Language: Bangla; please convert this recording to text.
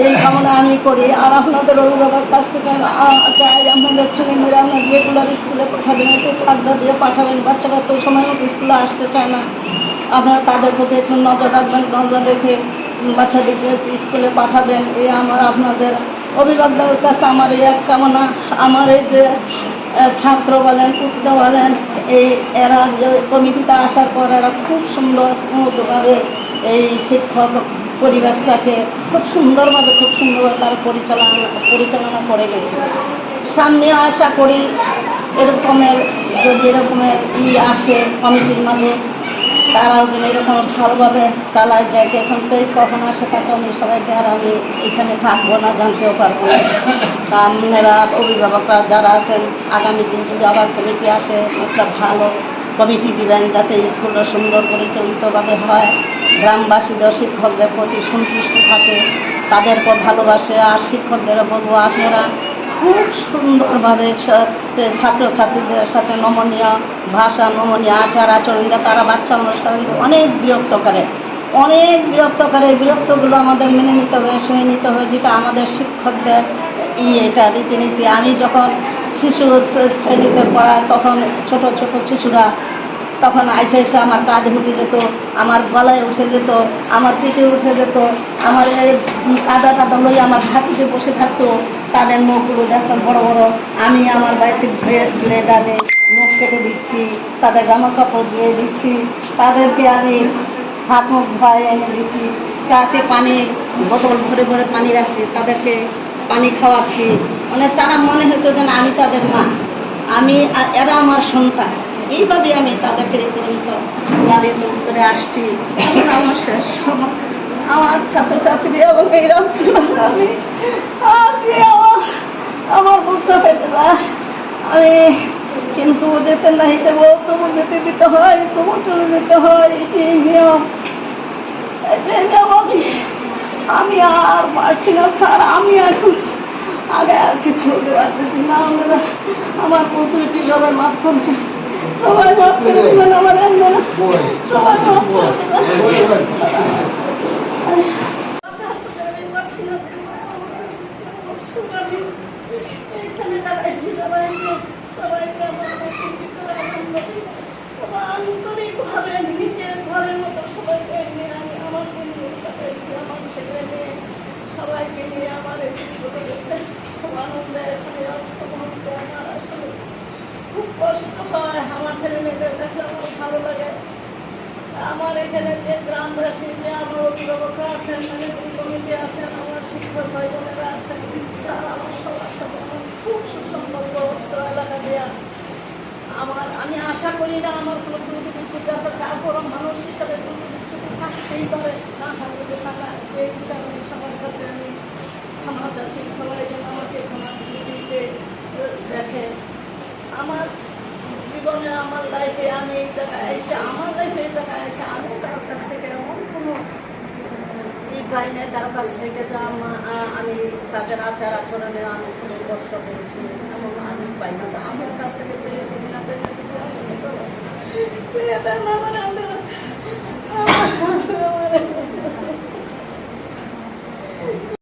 এই কামনা আমি করি। আর আপনাদের অভিভাবক কাছ থেকে চাই আপনাদের ছেলেমেয়েরা আপনার রেগুলার স্কুলে পাঠাবেন একটু চাকদা দিয়ে পাঠাবেন। বাচ্চারা তো সময় মতো স্কুলে আসতে চায় না। আপনারা তাদের প্রতি একটু নজর রাখবেন, নজর রেখে বাচ্চাদেরকে স্কুলে পাঠাবেন। এই আমার, আপনাদের অভিভাবকদের কাছে আমার এই এক কামনা। আমার এই যে ছাত্র বলেন পুত্র বলেন, এই এরা যে কমিটিতে আসার পর এরা খুব সুন্দর এই শিক্ষক পরিবেশটাকে খুব সুন্দরভাবে খুব সুন্দরভাবে তারা পরিচালনা পরিচালনা করে গেছে। সামনে আশা করি এরকমের যদি এরকমের ই আসে কমিটির মাঝে, তারাও যেন এরকম ভালোভাবে চালায় যায় এখন তো কখন আসে তাকে আমি সবাইকে আর আমি এখানে থাকব না, জানতেও পারব না। তা আপনারা, অভিভাবকরা যারা আছেন, আগামী দিন যদি আবার কমিটি আসে, একটা ভালো কমিটি দিবেন, যাতে স্কুলটা সুন্দর পরিচালিতভাবে হয়। গ্রামবাসীদের শিক্ষকদের প্রতি সন্তুষ্ট থাকে তাদেরকেও ভালোবাসে। আর শিক্ষকদেরও বলব, আপনারা খুব সুন্দরভাবে ছাত্রছাত্রীদের সাথে নমনীয় ভাষা, নমনীয় আচার আচরণ দিয়ে তারা বাচ্চা অনুষ্ঠানকে অনেক বিরক্ত করে। অনেক বিরক্ত করে। এই বিরক্তগুলো আমাদের মেনে নিতে হবে, শুনে নিতে হবে, যেটা আমাদের শিক্ষকদের ই এটা রীতিনীতি। আমি যখন শিশু শ্রে- শ্রেণীতে পড়াই, তখন ছোট ছোট শিশুরা তখন আইসে এসে আমার কাজ উঠে যেত, আমার গলায় উঠে যেত, আমার পেটে উঠে যেত, আমার কাদা টাদা লই আমার হাতিতে বসে থাকতো, তাদের মুখগুলো দেখতাম বড় বড়। আমি আমার বাড়িতে ব্লেড আনে, মুখ কেটে দিচ্ছি, তাদের জামা কাপড় দিয়ে দিচ্ছি, তাদেরকে আমি হাত মুখ ধোয়াই এনে দিচ্ছি, গ্লাসে পানি, বোতল ভরে ভরে পানি রাখছি, তাদেরকে পানি খাওয়াচ্ছি। মানে তারা মনে হতো যেন আমি তাদের মা। আমি এরা আমার সন্তান। এইভাবে আমি তাদেরকে পর্যন্ত লালিত করে আসছি। আমার সময়। আমার ছাত্রছাত্রী এবং এই আমার বুকটা ফেটে আমি কিন্তু যেতে নাই দেবো তবু যেতে দিতে হয়, তবু চলে যেতে হয় এটি নিয়ম। নিয়ম। আমি আর পারছি না, স্যার। আমি এখন আগে আর কিছু বলতে পারতেছি না। আমরা আমার পুত্রটি সবার করবে আমার আপনারা সবাই ঘরের ছেলে মেয়ে সবাইকে নিয়ে আমার এই ছোট গেছে খুব আনন্দে এখানে সমস্ত আমার আসলে খুব কষ্ট হয় আমার ছেলে মেয়েদের কাছে আমার ভালো লাগে আমার এখানে যে গ্রামবাসী যে আমার অভিভাবকরা আছেন ম্যানেজিং কমিটি আছেন আমার শিক্ষক ভাই বোনেরা আছেন আমার সবার সাথে খুব সুসম্পর্ক এলাকা দেওয়া আমার আমি আশা করি না আমার কোনো ত্রুটি বিচ্ছুতি আছে তারপরও মানুষ হিসাবে ত্রুটি বিচ্ছুতি থাকতেই পারে না থাকলে থাকা সেই হিসাবে সবার কাছে আমি ক্ষমা চাচ্ছি সবাই যেন আমাকে ক্ষমা দিতে দেখে আমার জীবনে আমার আমি এসে, আমার এই আমি কাছ থেকে কাছ থেকে আমা- তাদের আচার আচরণে আমি কোনো কষ্ট পেয়েছি, এমন আমি পাই আমার কাছ থেকে পেয়েছি কিনা পেয়েছি